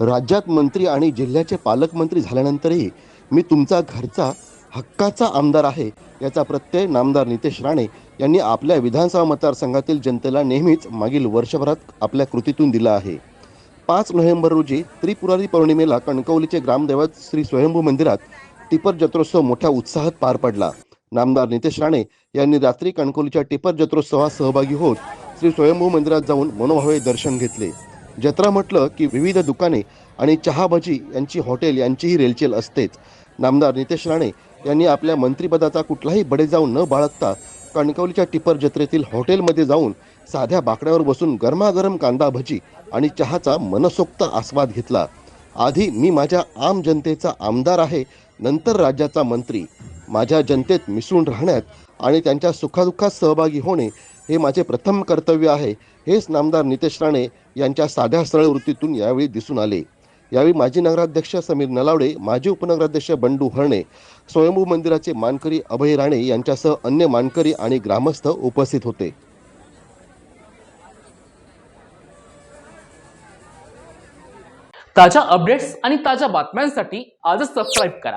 राज्यात मंत्री आणि जिल्ह्याचे पालकमंत्री झाल्यानंतरही मी तुमचा घरचा हक्काचा आमदार आहे याचा प्रत्यय नामदार नितेश राणे यांनी आपल्या विधानसभा मतदारसंघातील जनतेला नेहमीच मागील वर्षभरात आपल्या कृतीतून दिला आहे. पाच नोव्हेंबर रोजी त्रिपुरारी पौर्णिमेला कणकवलीचे ग्रामदैवत श्री स्वयंभू मंदिरात टिपर जत्रोत्सव मोठ्या उत्साहात पार पडला. नामदार नितेश राणे यांनी रात्री कणकवलीच्या टिपर जत्रोत्सवात सहभागी होत श्री स्वयंभू मंदिरात जाऊन मनोभावे दर्शन घेतले. जत्रा म्हटलं की विविध दुकाने आणि चहाभजी यांची हॉटेल यांचीही रेलचेल असतेच. नामदार नितेश राणे यांनी आपल्या मंत्रिपदाचा कुठलाही बडेजाव न बाळगता कणकवलीच्या टिपर जत्रेतील हॉटेलमध्ये जाऊन साध्या बाकड्यावर बसून गरमागरम कांदा भजी आणि चहाचा मनसोक्त आस्वाद घेतला. आधी मी माझ्या आम जनतेचा आमदार आहे नंतर राज्याचा मंत्री. माझ्या जनतेत मिसळून राहण्यात आणि त्यांच्या सुखादुःखात सहभागी होणे हे माझे प्रथम कर्तव्य आहे. हेच नामदार नितेश राणे यांच्या साध्या सरळ वृत्तीतून यावेळी दिसून आले. यावेळी माजी नगराध्यक्ष समीर नलावडे माजी उपनगराध्यक्ष बंडू हरणे स्वयंभू मंदिराचे मानकरी अभय राणे यांच्यासह अन्य मानकरी आणि ग्रामस्थ उपस्थित होते. ताज्या अपडेट्स आणि ताज्या बातम्यांसाठी आजच सबस्क्राईब करा.